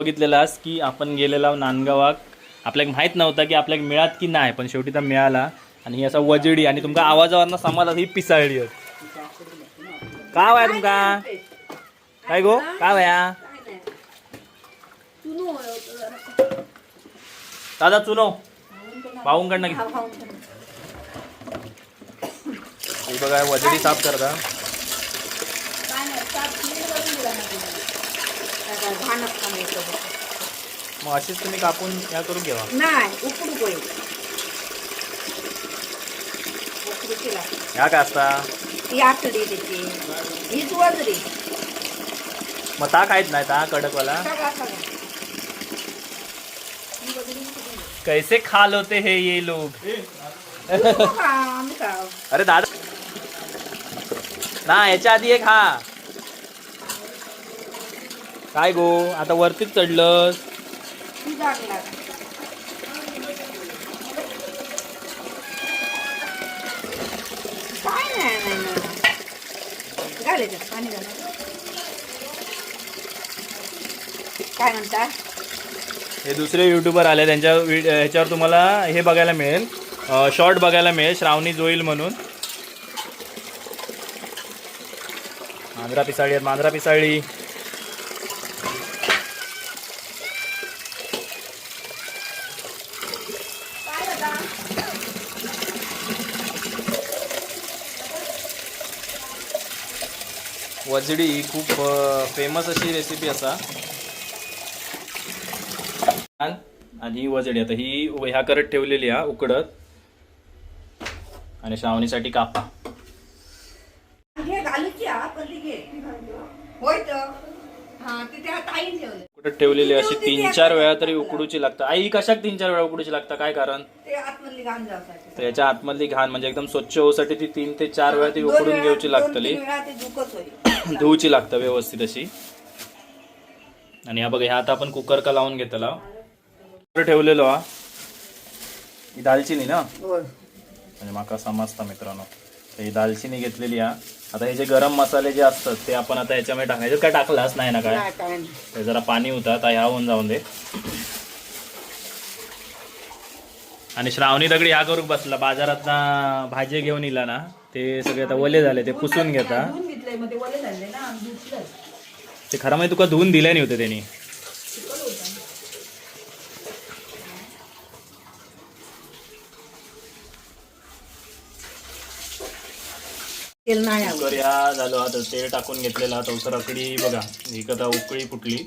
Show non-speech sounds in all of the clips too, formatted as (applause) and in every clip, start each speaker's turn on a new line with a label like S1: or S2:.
S1: बघितलेलास की आपण गेलेला नांदगावाक आपल्याला माहीत नव्हता की आपल्याला मिळात की नाही पण शेवटी तर मिळाला. आणि ही असा वजडी आणि तुमका आवाजावरनं समजला ही पिसाळली. का वया तुमका? काय गो? का वया? दादा चुनो. ही बघा वजडी साफ करता मग अशीच तुम्ही कापून या करून घेवा
S2: नाही उकडू पोळी उकडूची लागते
S1: ह्या काय असता?
S2: ही आतडी त्याची हीच वजरी.
S1: मग ता खायत नाही ता कडकवाला?
S2: सगळा सगळा
S1: कैसे खाल होते हे ये लोग?
S2: तू खा, आम्ही खाऊ.
S1: अरे दादा. ना याच्या आधी एक हा काय गो? आता वरतीच चढलंस.
S2: काय म्हणता
S1: हे दुसरे युट्यूबर आले त्यांच्या ह्याच्यावर तुम्हाला हे बघायला मिळेल. शॉर्ट बघायला मिळेल श्रावणी जोईल म्हणून. मांजरा पिसाळी आहेत मांजरा पिसाळी. वजडी ही खूप फेमस अशी रेसिपी असा. आणि ही वजडी आता ही ह्या करत ठेवलेली हा उकडत. आणि श्रावणीसाठी कापा. उकडत ठेवलेली अशी तीन चार वेळा तरी उकडूची लागतं आई कशाक तीन चार वेळा उकडूची लागतं काय कारण?
S2: ते आतमधली घाण जावसाठी
S1: तर याच्या आतमधली घाण म्हणजे एकदम स्वच्छ होऊसाठी ती तीन ते चार वेळा ती उकडून घेऊची लागतली. धुवची लागतं व्यवस्थित अशी. आणि हा बघा ह्या आता आपण कुकर का लावून घेतला. कुकर ठेवलेलो हा. ही दालचिनी ना? म्हणजे माका समजता मित्रांनो. तर ही दालचिनी घेतलेली हा. आता हे जे गरम मसाले जे असतात ते आपण आता याच्यामध्ये टाकायचे. काय टाकलाच नाही ना काय? ते जरा पाणी होतं आता ह्या होऊन जाऊन दे. आणि श्रावणी दगडी ह्या करूक बसला. बाजारात ना भाजी घेऊन इला ना. ते सगळे आता ओले झाले ते पुसून घेता.
S2: मग ते वले झाले ना धुतलं
S1: ते खरं म्हणजे तुका धुवून दिले नाही होते त्यांनी.
S2: तेल नाही आवडत.
S1: कुकर ह्या झालो आता तेल टाकून घेतलेला तर रकडी बघा ही कथा उकळी फुटली.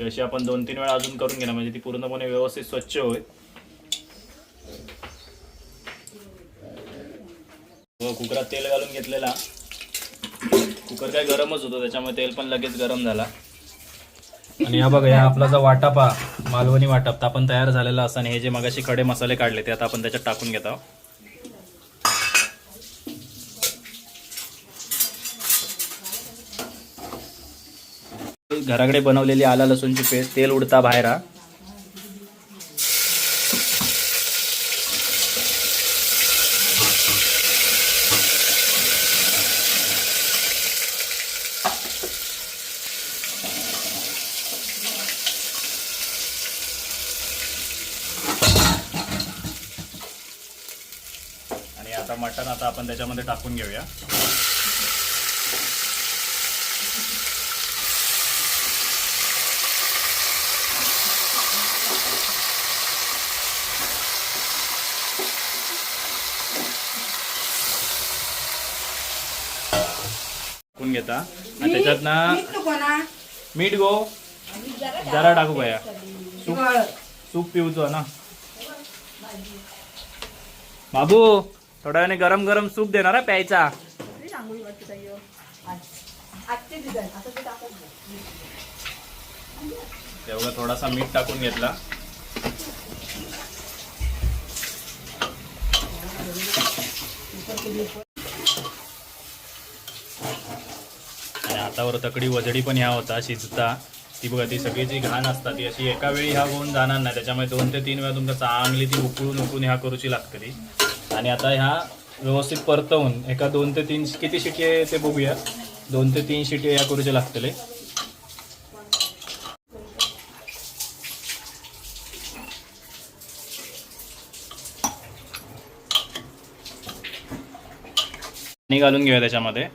S1: अशी आपण दोन तीन वेळा अजून करून घेणार म्हणजे ती पूर्णपणे व्यवस्थित स्वच्छ होईल. व कुकरात तेल घालून घेतलेला. कुकर काय गरमच होतं त्याच्यामुळे तेल पण लगेच गरम झाला. आणि हा बघा या आपला जो वाटापा मालवणी वाटप तर आपण तयार झालेला असा आणि हे जे मगाशी खडे मसाले काढले ते आता आपण त्याच्यात टाकून घेत आहोत. घराकडे बनवलेली आला लसूणची पेस्ट तेल उडता बाहेर हा. आणि आता मटण आता आपण त्याच्यामध्ये टाकून घेऊया. टाकून घेता. आणि त्याच्यात ना.
S2: मीठ
S1: गो. जरा टाकू बया. सूप. सूप पिऊचो ना. बाबू. थोड्या वेळाने गरम गरम सूप देणार हा प्यायचा.
S2: नाही.
S1: तेवढा थोडासा मीठ टाकून घेतला. आणि हातावर तकडी वजडी पण ह्या होता शिजता. ती बघा ती सगळी जी घाण असतात ती अशी एका वेळी ह्या होऊन जाणार नाही. त्याच्यामुळे दोन ते तीन वेळा तुमका चांगली ती उकळून उकळून ह्या करूची लागतली आणि आता ह्या व्यवस्थित परतवून एका दोन ते तीन किती शिटी ते बघूया. दोन ते तीन शिटी या करूचे लागतले. घालून घेऊया त्याच्यामध्ये.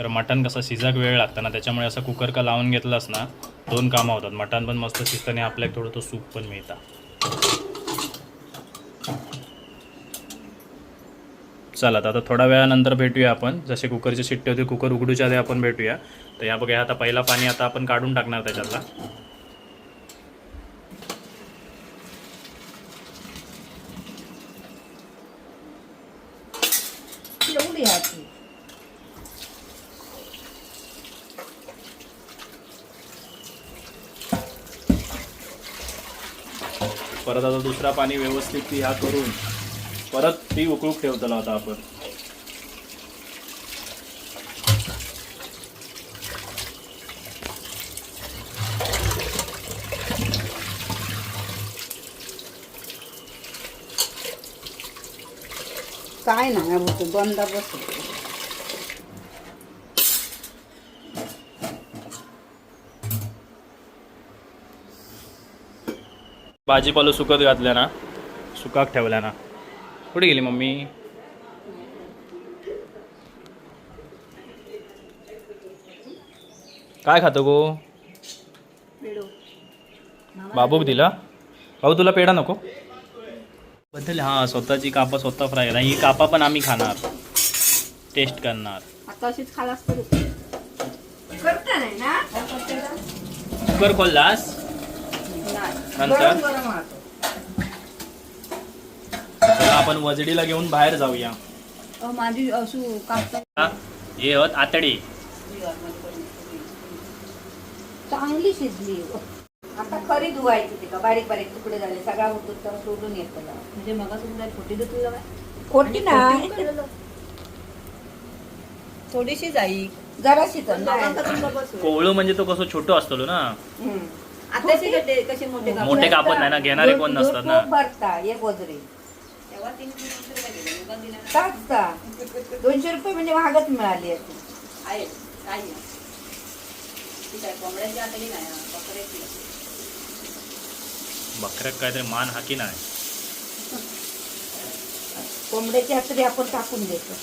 S1: तर मटण कसं शिजाक वेळ लागतं ना त्याच्यामुळे असं कुकर का लावून घेतलंस ना दोन कामं होतात. मटण पण मस्त शिजतं आणि आपल्याला थोडं तो सूप पण मिळतं. चला तर आता थोड्या वेळानंतर भेटूया आपण. जसे कुकरची शिट्टी होती कुकर उघडूच्या आधी आपण भेटूया. तर या बघा आता पहिला पाणी आता आपण काढून टाकणार त्याच्यातला
S2: एवढी ह्याची
S1: परत आता दुसरा पाणी व्यवस्थित ती ह्या करून परत ती उकळूक ठेवतला आता आपण.
S2: काय नाही बंद बसतो
S1: भाजीपालो सुकत घातल्या ना. सुकाक ठेवल्या ना. कुठे गेली मम्मी? काय खातो गो? बाबूक दिला? भाऊ तुला पेढा नको. बद्दल हां स्वतःची कापा स्वतः फ्राय करा. ही कापा पण आम्ही खाणार. टेस्ट करणार.
S3: आता अशीच खालास तर.
S2: करता नाही ना?
S1: कुकर खोललास? नंतर. चला आपण वजडीला घेऊन बाहेर जाऊया.
S3: माझी असू
S1: हा, होत आतडी.
S2: चांगली शिजली. आता खरी धुवायची ती का? बारीक बारीक तुकडे झाले. सगळा होतो तर सोडून येतो
S3: म्हणजे मग तुला खोटी देत तुला काय
S2: खोटी नाही
S3: थोडीशी जाई.
S2: जराशी.
S1: कोवळू म्हणजे तो कसं छोटो असतो ना.
S3: कसे मोठे काप
S1: मोठे कापत नाही ना घेणारे कोण नसतात ना
S2: खूप भरता एक वजरी
S3: तेव्हा तीन किलो दुसरे काय केलं? दुकान दिलं ना.
S2: ताच का दोनशे रुपये म्हणजे महागच मिळाली आहे ती.
S3: आहे काय आहे? ठीक आहे कोंबड्याची आतडी नाही हा, बकऱ्याची आहे.
S1: बकऱ्यात काहीतरी मान हाकी नाही
S2: कोंबड्याची हातरी आपण टाकून देतो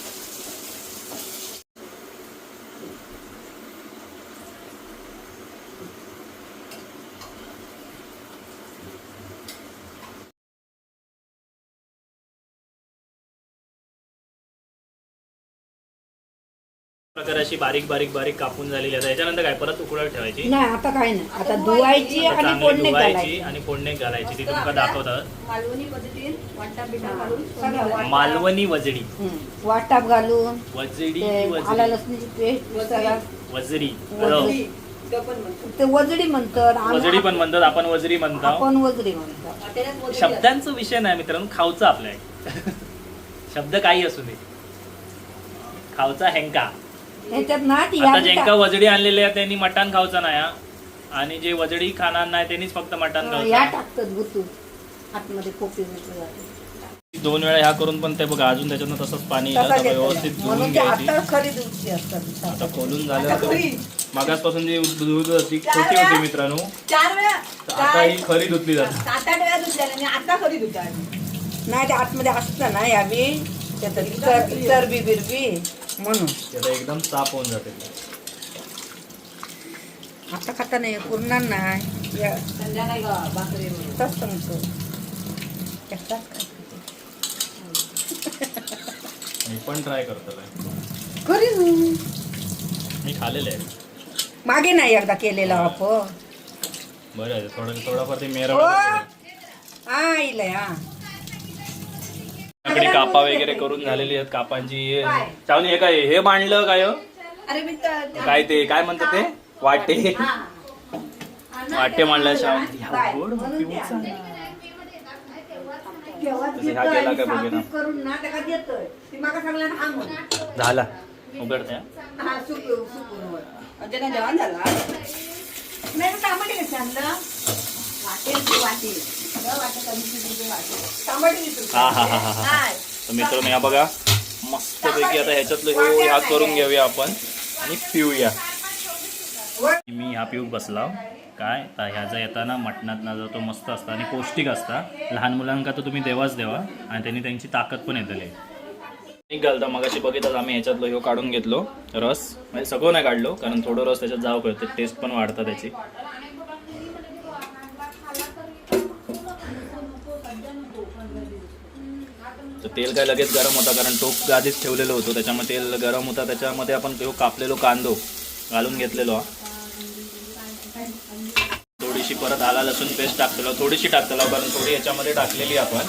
S1: प्रकारे अशी बारीक बारीक बारीक कापून झालेली आहे त्याच्यानंतर काय परत उकळत ठेवायची?
S2: नाही आता काय नाही. आता धुवायची
S1: आता
S2: आणि
S1: चांगली
S2: फोडणी
S1: धुवायची
S2: घालायची.
S1: आणि फोडणी घालायची. ती तुमका दाखवतात
S3: मालवणी पद्धतीने वाटा बिटा घालून
S2: सगळं वाट-
S1: मालवणी वजडी.
S2: हम्म. वाटाप घालून
S1: वजडी
S2: ते
S1: की
S2: आला
S1: वजडी
S2: लसणीची पेस्ट सगळं.
S1: वजरी
S2: वजरी.
S3: तो पण म्हणतो.
S2: ते वजडी म्हणतात. आम्ही-
S1: वजडी पण म्हणतात आपण वजरी म्हणतो.
S2: आपण वजडी म्हणतो.
S3: मोदक
S1: शब्दांचा विषय नाही मित्रांनो खावचं आपल्या. (laughs) शब्द काही असू दे. खावचा हेंका.
S2: ह्याच्यात ना ती
S1: आता
S2: यादी
S1: ज्यांका वजडी आणलेले आहे त्यांनी मटण खावचं नाही हा. आणि जे वजडी खाणार नाही त्यांनीच फक्त मटण
S2: या
S1: खावचं
S2: टाकतात गुतू आतमध्ये कोपी.
S1: दोन वेळा ह्या करून पण ते बघा अजून त्याच्यातनं तसंच पाणी येतं.
S2: तसा
S1: आता
S2: घेतात.
S1: व्यवस्थित
S2: म्हणून
S1: धुवून
S2: ते
S1: घ्यायची.
S2: आता खरी दुधची असतात.
S1: आता खोलून झालं.
S2: खरी.
S1: मागासपासून जी दूध होती छोटी होती मित्रांनो.
S3: चार वेळा
S1: तर आता ही खरी धुतली जाते.
S3: सात आठ वेळा धुतल्या आणि आता खरी धुता
S2: नाही ते आतमध्ये असतं ना त्याचं चर- चरबी बिरबी म्हणून.
S1: त्याला एकदम साफ होऊन जाते.
S2: आता खाता नाही पुरणार नाही. या- तसं
S1: मी पण ट्राय करतो
S2: ना.
S1: मी खाल्लेलं आहे.
S2: मागे नाही एकदा केलेला वापर.
S1: बरं थोडं थोडाफार ते मेरा
S2: हो. हा हा.
S1: आपल्याकडे कापा वगैरे करून झालेली आहेत कापांची. चावणी हे काय? हे मांडलं काय हो?
S3: अरे मी तर-
S1: काय ते? काय म्हणतात ते? वाटे. (laughs) वाटे मांडलं? गोड तसं ह्या केला काय
S2: करून ना त्याला देतोय. ती मागा सांगला हा म्हणून
S1: झाला. उघडते हा.
S2: हा सुकून वर.
S3: म्हणजे जेवण झालं?
S2: नाही मग टमाटे कसे आणलं
S3: वाटेल ती वाटेल.
S1: हा हा हा हा हा. तर मित्रांनो या बघा मस्तपैकी आता ह्याच्यातलं हे ह्या करून घेऊया आपण आणि पिऊया. मी ह्या पिऊक बसला. काय? तर ह्याचा येताना मटणात जो तो मस्त असता आणि पौष्टिक असता. लहान मुलांका तर तुम्ही देवाच देवा आणि त्यांनी त्यांची ताकद पण येतली. एक घालता मग अशी बघितलं आम्ही ह्याच्यातलं ह्यो काढून घेतलो रस. म्हणजे सगळं नाही काढलो कारण थोडं रस त्याच्यात जाऊ कळते टेस्ट पण वाढतं त्याची. तर तेल काय लगेच गरम होता कारण टोप आधीच ठेवलेलं होतं. त्याच्यामध्ये तेल गरम होता. त्याच्यामध्ये आपण तो कापलेलो कांदो घालून घेतलेलो हा. थोडीशी परत आला लसूण पेस्ट टाकलेलो थोडीशी टाकलेलो कारण थोडी याच्यामध्ये टाकलेली आपण.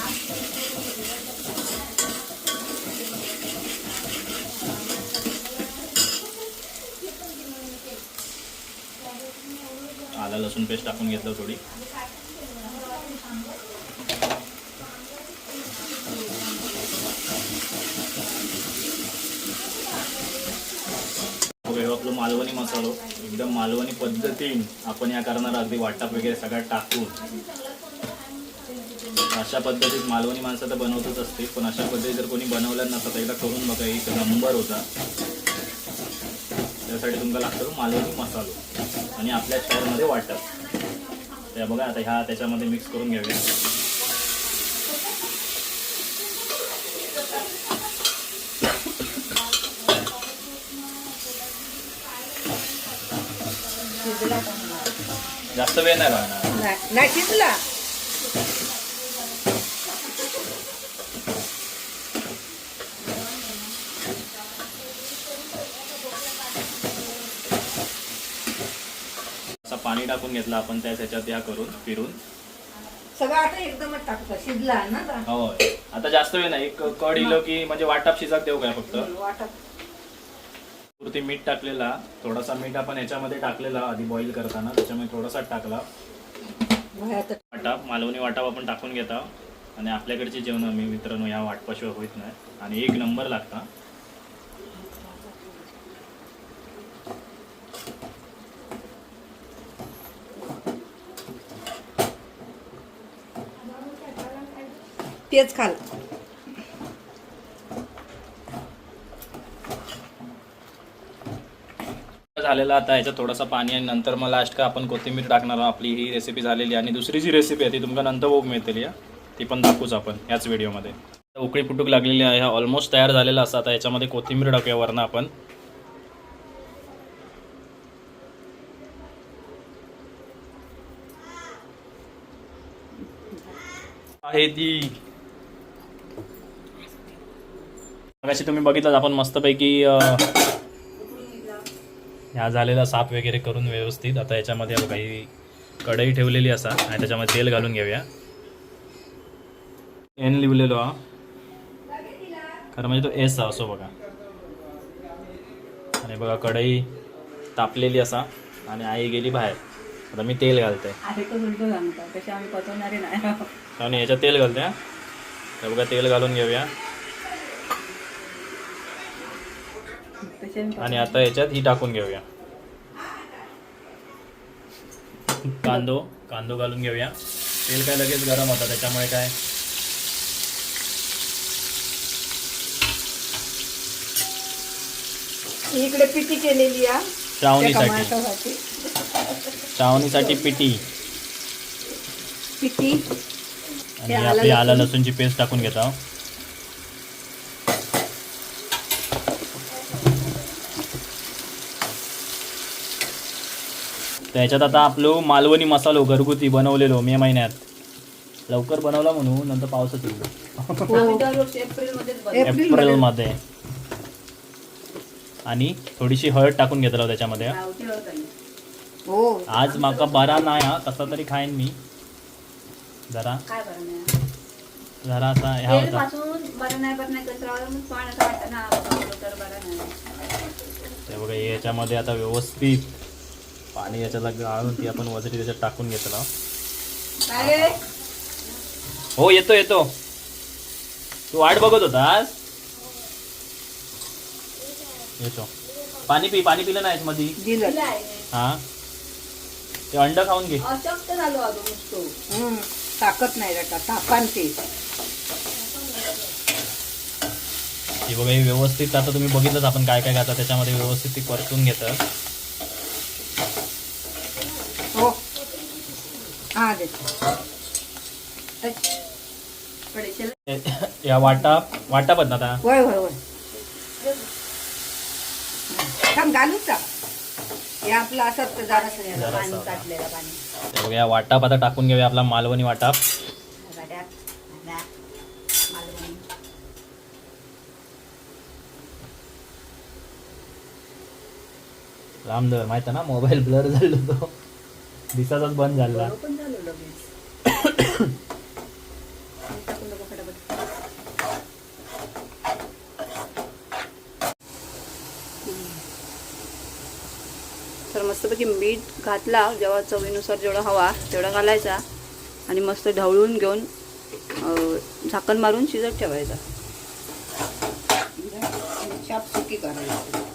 S1: आला लसूण पेस्ट टाकून घेतलं थोडी बघा, ह्यो आपलं मालवणी मसालो एकदम मालवणी पद्धतीन आपण या करणार अगदी वाटप वगैरे सगळ्यात टाकून अशा पद्धतीत मालवणी माणसं तर बनवतच असते पण अशा पद्धतीत जर कोणी बनवलं नसतं तर एकदा करून बघा एक नंबर होता. त्यासाठी तुमका लागतो मालवणी मसालो आणि आपल्या शहरमध्ये वाटप. त्या बघा आता ह्या त्याच्यामध्ये मिक्स करून घेऊया. जास्त वेळ नाही लागणार.
S2: नाही शिजला.
S1: असा पाणी टाकून घेतला आपण त्या ह्याच्यात ह्या करून फिरून.
S2: सगळं आता एकदमच टाकतो शिजला ना.
S1: होय. आता जास्त वेळ नाही एक कड इलो की म्हणजे वाटप शिजक देऊ काय फक्त?
S2: वाटप.
S1: ते मीठ टाकलेला थोडासा मीठ आपण याच्यामध्ये टाकलेला आधी बॉईल करताना त्याच्यामध्ये थोडासा टाकला.
S2: वह्यात
S1: वाटाप मालवणी वाटाप आपण टाकून घेता. आणि आपल्याकडची जेवण मी मित्रांनो या वाटपाशिवाय होत नाही. आणि एक नंबर लागता.
S2: तेच खाल.
S1: झालेला आता याच्यात थोडासा पाणी आणि नंतर मग लास्ट का आपण कोथिंबीर टाकणार आहोत. आपली ही रेसिपी झालेली आणि दुसरी जी रेसिपी आहे ती तुमका नंतर बघ मिळतली ती पण दाखवूच आपण याच व्हिडिओमध्ये उकळी फुटूक लागलेली आहे. हा ऑलमोस्ट तयार झालेला असता आता याच्यामध्ये कोथिंबीर टाकूया वरनं आपण. आहे ती. मगाशी तुम्ही बघितलं आपण मस्तपैकी ह्या झालेला साफ वगैरे करून व्यवस्थित. आता याच्यामध्ये बघा ही कढई ठेवलेली असा. आणि त्याच्यामध्ये तेल घालून घेऊया. एन लिहिलेलो हा खरं म्हणजे तो एस हा असो बघा. आणि बघा कढई तापलेली असा. आणि आई गेली बाहेर. आता मी तेल घालते. आणि ह्याच्यात तेल घालते बघा तेल घालून घेऊया
S3: तसे आम्ही
S1: आणि आता याच्यात ही टाकून घेऊया. कांदो कांदो घालून घेऊया. तेल काय लगेच गरम होता त्याच्यामुळे काय?
S2: इकडे पिठी केलेली
S1: चावणीसाठी. चावणीसाठी पिठी
S2: पिठी
S1: आणि आपली आला
S2: लसूण.
S1: लसूणची पेस्ट टाकून घेता त्याच्यात आता आपलं मालवणी मसालो घरगुती बनवलेलो मे महिन्यात. लवकर बनवला म्हणून नंतर पावसात येईल एप्रिलमध्ये. आणि थोडीशी हळद टाकून घेतला त्याच्यामध्ये.
S2: हो.
S1: आज माका बरा नाही हा कसा तरी खाईन मी. जरा.
S3: काय बरं नाही
S1: जरा असा ह्या होता.
S3: तर
S1: ते बघा याच्यामध्ये आता व्यवस्थित पाणी याच्याला गाळून ती आपण वजरी त्याच्यात टाकून घेतला.
S3: काय रे
S1: हो येतो येतो. तू वाट बघत होतास येतो. पाणी पी पाणी पिलं नाहीस मधी. हा? ते अंड खाऊन घे.
S3: अशक्त झालो अजून नुसतो
S2: हम्म. ताकद नाही तापान ते.
S1: बघा हे व्यवस्थित आता तुम्ही बघितलंच आपण काय काय घालता त्याच्यामध्ये व्यवस्थित ती परतून घेतं
S2: हा देते.
S1: या वाटा वाटा पण आता.
S2: होय होय होय थांब घालूच का? हे आपलं असत जरासं हे.
S1: जरासं
S3: पाणी
S1: आता.
S3: काढलेलं पाणी.
S1: हे बघा, या वाटाप आता टाकून घेऊया आपला मालवणी वाटाप
S3: गाड्यात मालवणी.
S1: माहीत आहे ना? मोबाईल ब्लर झालो तो. दिसाचाच बंद झाला.
S3: बरं पण झालं लगेच. टाकून टाकू फटाफट. तर मस्तपैकी मीठ घातला जेव्हा चवीनुसार जेवढा हवा तेवढा घालायचा आणि मस्त ढवळून घेऊन झाकण मारून शिजत ठेवायचा.
S2: शाप सुकी करायची.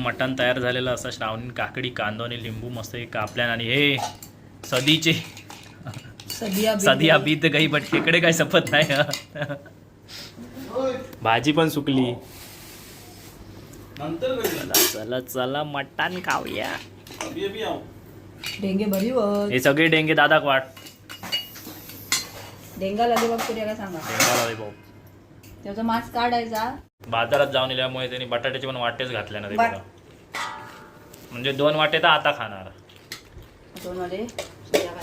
S1: मटण तयार झालेलं असं श्रावणी काकडी कांदा आणि लिंबू मस्त कापल्यान आणि हे सदीचे. सदी अभी तर काही बट खेकडे काय सपत नाही. भाजी पण सुकली. चला चला मटण खाऊया.
S3: डेंगे बरी
S1: हे सगळे डेंगे दादा वाट.
S3: डेंगा लागे बघ तुला काय सांगा.
S1: डेंगा लावे भाऊ.
S3: त्याचा मास्क काढायचा.
S1: बाजारात जाऊन आल्यामुळे त्यांनी बटाट्याचे पण वाटेच घातल्या ना ते
S2: बाट-
S1: बघा. म्हणजे दोन वाटे तर आता खाणार.
S3: दोन मध्ये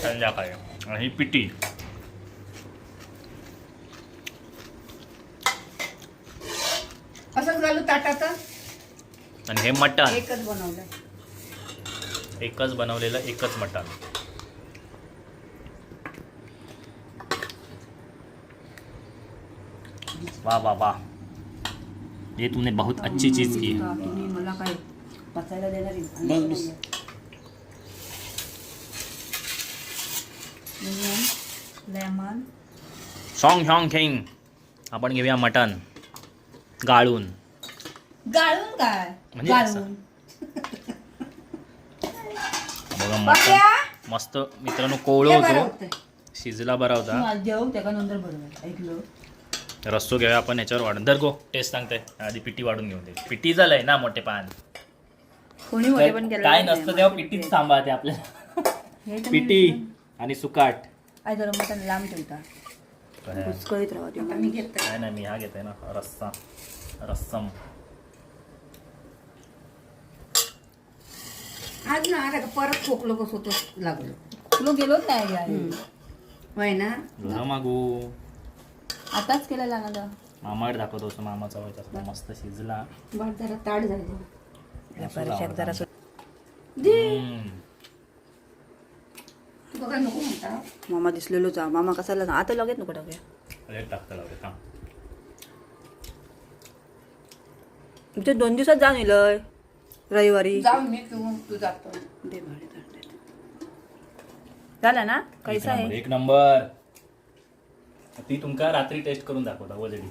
S3: संध्याकाळी.
S1: आणि ही पिटी
S2: असंच घालू ताटात
S1: आणि हे मटण.
S3: एकच बनवलंय.
S1: एकच बनवलेलं एकच मटण. वाह वाह वाह ये तुमने बहुत अच्छी चीज की. है
S3: तुम्ही मला काय पचायला देणार
S2: बस.
S3: Onion, lemon,
S1: सॉंग खेंग आपण घेऊया मटण. गाळून.
S3: गाळून काय?
S1: म्हणजे
S3: गाळून.
S1: बघा मटण.
S2: बघ्या.
S1: मस्त मित्रांनो कोवळं
S2: हे बरं
S1: होतो.
S2: होतंय.
S1: शिजला बरा होता.
S3: नंतर बरोबर ऐकलं?
S1: रस्तो घेऊया आपण याच्यावर वाढून. दर गो टेस्ट सांगते आधी पिटी वाढून घेऊन दे. पिटी झालंय ना मोठे पान?
S3: कोणी मोठे पण केलं
S1: काय. नसतं तेव्हा पिटीच सांभाळते आपल्याला. पिटी आणि सुकाट.
S3: काय जरा मटण लांब ठेवता. कुचकळीत राहा
S2: आता मी घेते.
S1: काय नाही मी हा घेते ना. रस्सा. रस्सम.
S2: आज ना आता परत खोकलो कसं होतं लागलो.
S3: तुला गेलोच नाही यार.
S2: होय ना?
S1: मागू.
S3: आताच केलेला ना गं.
S1: मामाकडे दाखवतो असं मामाचा व्हायचा मस्त शिजला.
S2: बाट जरा ताट झालं.
S3: परीक्षेत जरा मामा दिसलेलो जा मामा कसाला जा आता लगेच नको टाकूया तुमच्या दोन दिवसात जाऊन येलय रविवारी. झाला ना कैसा आहे
S1: एक नंबर ती तुमका रात्री टेस्ट करून दाखवता वजडी